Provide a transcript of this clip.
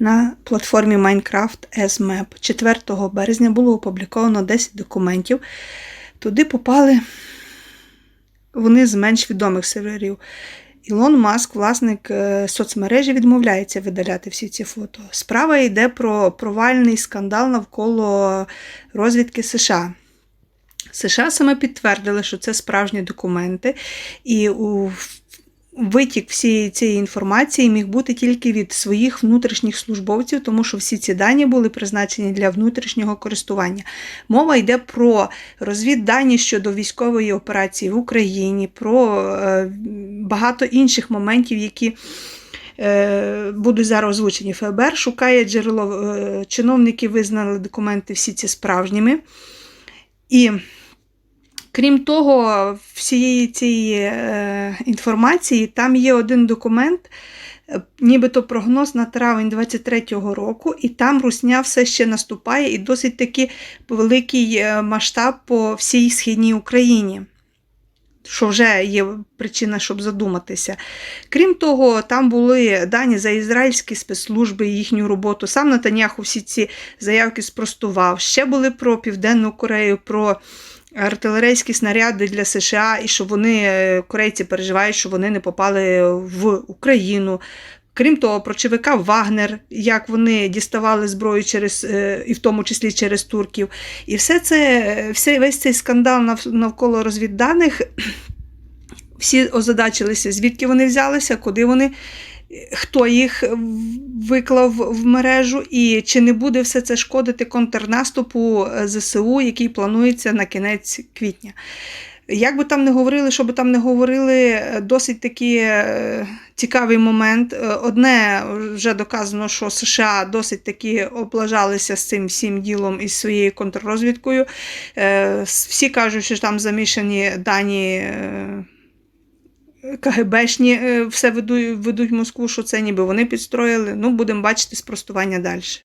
на платформі Minecraft SMAP. 4 березня було опубліковано 10 документів. Туди попали вони з менш відомих серверів. Ілон Маск, власник е, соцмережі, відмовляється видаляти всі ці фото. Справа йде про провальний скандал навколо розвідки США. США саме підтвердили, що це справжні документи, і у витік всієї цієї інформації міг бути тільки від своїх внутрішніх службовців, тому що всі ці дані були призначені для внутрішнього користування. Мова йде про розвіддані щодо військової операції в Україні, про е, багато інших моментів, які. е, Будуть зараз озвучені. ФБР шукає джерело. е, Чиновники визнали документи всі ці справжніми. І Крім того, всієї цієї е, інформації там є один документ, е, нібито прогноз на травень 23-го року, і там русня все ще наступає і досить таки великий е, масштаб по всій східній Україні. Що вже є причина, щоб задуматися. Крім того, там були дані за ізраїльські спецслужби і їхню роботу. Сам Натаняху всі ці заявки спростував. Ще були про Південну Корею, про артилерійські снаряди для США, і що вони, е, корейці, переживають, що вони не попали в Україну. Крім того, про ЧВК Вагнер, як вони діставали зброю через, е, і в тому числі через турків. І все це, все, весь цей скандал навколо розвідданих, всі озадачилися, звідки вони взялися, куди вони, хто їх виклав в мережу, і чи не буде все це шкодити контрнаступу е, ЗСУ, який планується на кінець квітня. Як би там не говорили, що би там не говорили, е, досить такий е, цікавий момент. Е, Одне вже доказано, що США досить таки облажалися з цим всім ділом із своєю контррозвідкою. Е, Всі кажуть, що там замішані дані. е, КГБшні все ведуть, ведуть Москву, що це ніби вони підстроїли. Ну, будемо бачити спростування далі.